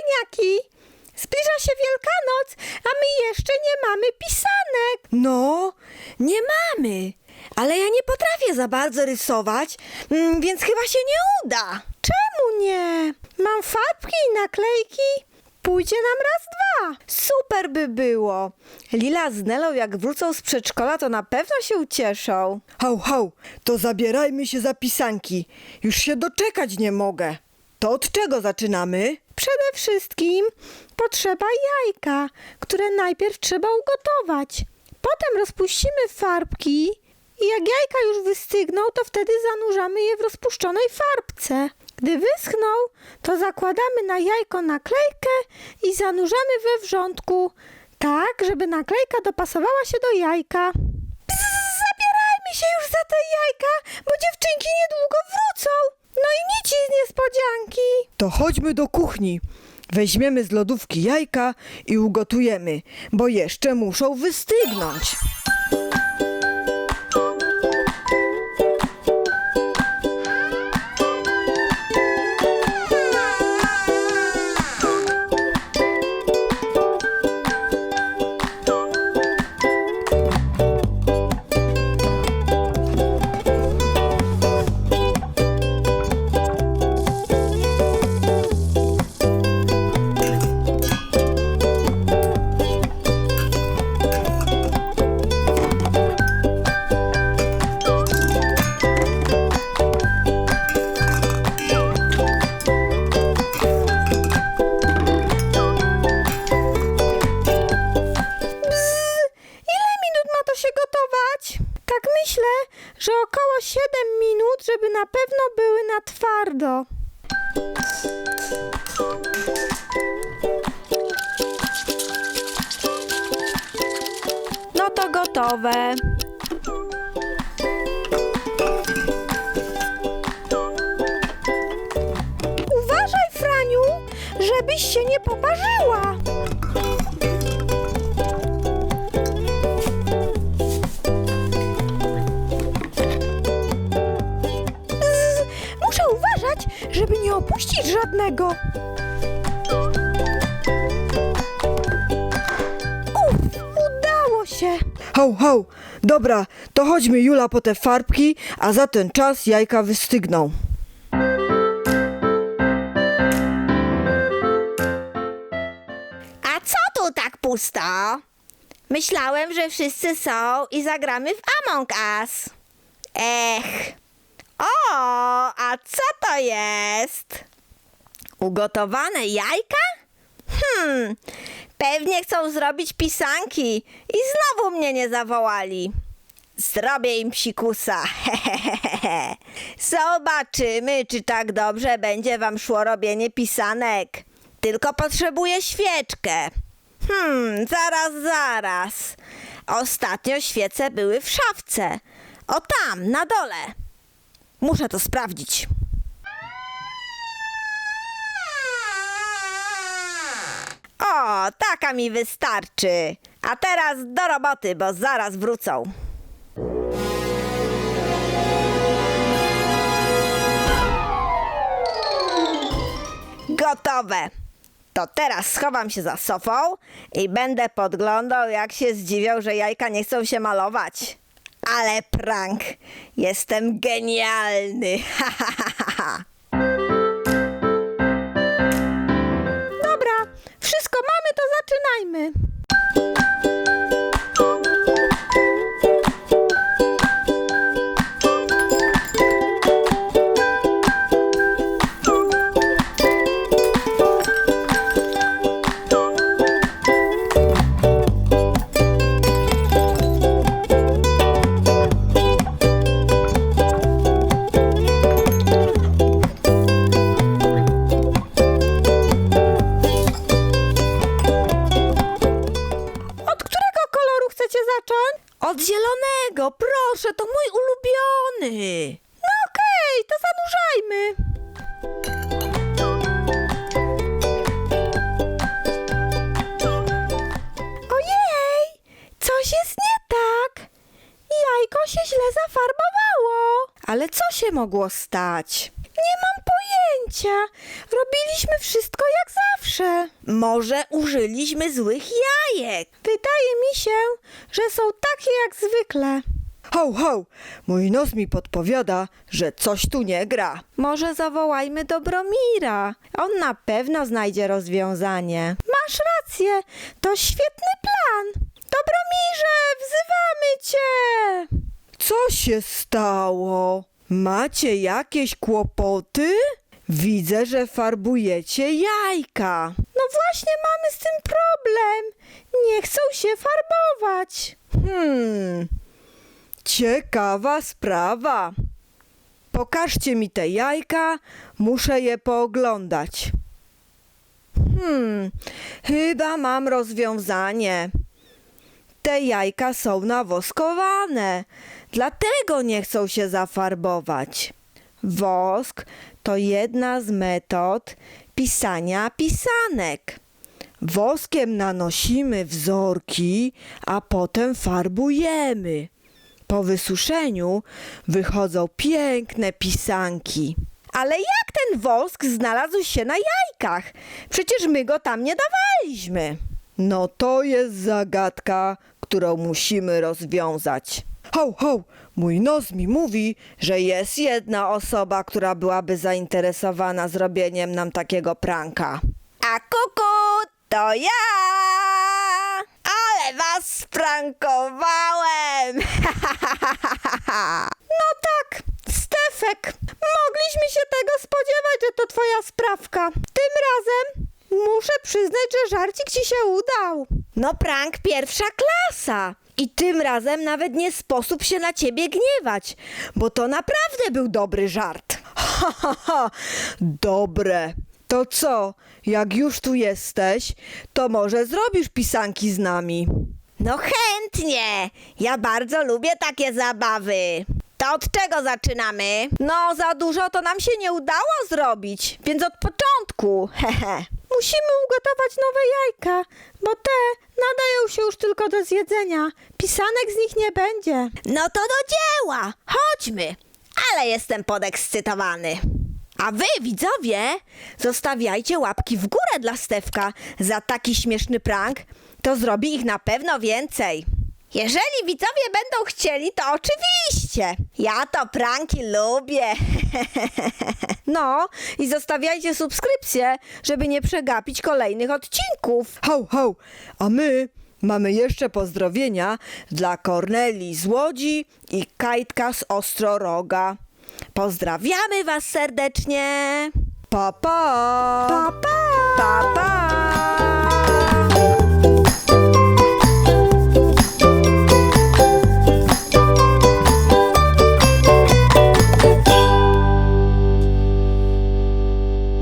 fajniaki! Zbliża się Wielkanoc, a my jeszcze nie mamy pisanek. No, nie mamy. Ale ja nie potrafię za bardzo rysować, mm, więc chyba się nie uda. Czemu nie? Mam farbki i naklejki. Pójdzie nam raz, dwa. Super by było. Lila z Nelą jak wrócą z przedszkola, to na pewno się ucieszą. Hał, hał, to zabierajmy się za pisanki. Już się doczekać nie mogę. To od czego zaczynamy? Przede wszystkim potrzeba jajka, które najpierw trzeba ugotować. Potem rozpuścimy farbki i jak jajka już wystygną, to wtedy zanurzamy je w rozpuszczonej farbce. Gdy wyschną, to zakładamy na jajko naklejkę i zanurzamy we wrzątku, tak, żeby naklejka dopasowała się do jajka. Bzz, zabierajmy się już za te jajka, bo dziewczynki niedługo wrócą. No i nic z niespodzianki. To chodźmy do kuchni. Weźmiemy z lodówki jajka i ugotujemy, bo jeszcze muszą wystygnąć. No to gotowe. Uważaj, Franiu, żebyś się nie poparzyła. Żeby nie opuścić żadnego. Uf, udało się. Hał, hał. Dobra, to chodźmy Jula po te farbki, a za ten czas jajka wystygną. A co tu tak pusto? Myślałem, że wszyscy są i zagramy w Among Us. Ech. O, a co to jest? Ugotowane jajka? Hmm, pewnie chcą zrobić pisanki i znowu mnie nie zawołali. Zrobię im psikusa. Zobaczymy, czy tak dobrze będzie wam szło robienie pisanek. Tylko potrzebuję świeczkę. Hmm, zaraz, zaraz. Ostatnio świece były w szafce. O tam, na dole. Muszę to sprawdzić. O, taka mi wystarczy. A teraz do roboty, bo zaraz wrócą. Gotowe. To teraz schowam się za sofą i będę podglądał, jak się zdziwią, że jajka nie chcą się malować. Ale prank. Jestem genialny. Dobra, wszystko mamy, to zaczynajmy. Zacząć? Od zielonego, proszę, to mój ulubiony. No okej, to zanurzajmy. Ojej, coś jest nie tak. Jajko się źle zafarbowało. Ale co się mogło stać? Nie mam pojęcia. Robiliśmy wszystko jak zawsze. Może użyliśmy złych jajek? Wydaje mi się, że są takie jak zwykle. Ho, ho! Mój nos mi podpowiada, że coś tu nie gra. Może zawołajmy Dobromira. On na pewno znajdzie rozwiązanie. Masz rację, to świetny plan. Dobromirze, wzywamy cię! Co się stało? Macie jakieś kłopoty? Widzę, że farbujecie jajka. No właśnie mamy z tym problem. Nie chcą się farbować. Hmm, ciekawa sprawa. Pokażcie mi te jajka, muszę je pooglądać. Hmm, chyba mam rozwiązanie. Te jajka są nawoskowane, dlatego nie chcą się zafarbować. Wosk to jedna z metod pisania pisanek. Woskiem nanosimy wzorki, a potem farbujemy. Po wysuszeniu wychodzą piękne pisanki. Ale jak ten wosk znalazł się na jajkach? Przecież my go tam nie dawaliśmy. No to jest zagadka, którą musimy rozwiązać. Ho, ho! Mój nos mi mówi, że jest jedna osoba, która byłaby zainteresowana zrobieniem nam takiego pranka. A kuku, to ja! Ale was sprankowałem! No tak, Stefek, mogliśmy się tego spodziewać, że to twoja sprawka. Tym razem muszę przyznać, że żarcik ci się udał. No prank pierwsza klasa. I tym razem nawet nie sposób się na ciebie gniewać, bo to naprawdę był dobry żart. Ha, ha, ha, dobre. To co, jak już tu jesteś, to może zrobisz pisanki z nami? No chętnie. Ja bardzo lubię takie zabawy. To od czego zaczynamy? No, za dużo to nam się nie udało zrobić, więc od początku. Hehe. Musimy ugotować nowe jajka, bo te nadają się już tylko do zjedzenia. Pisanek z nich nie będzie. No to do dzieła. Chodźmy. Ale jestem podekscytowany. A wy, widzowie, zostawiajcie łapki w górę dla Stefka. Za taki śmieszny prank to zrobi ich na pewno więcej. Jeżeli widzowie będą chcieli, to oczywiście. Ja to pranki lubię. No i zostawiajcie subskrypcję, żeby nie przegapić kolejnych odcinków. Ho, ho, a my mamy jeszcze pozdrowienia dla Korneli z Łodzi i Kajtka z Ostroroga. Pozdrawiamy was serdecznie. Pa, pa! Pa, pa!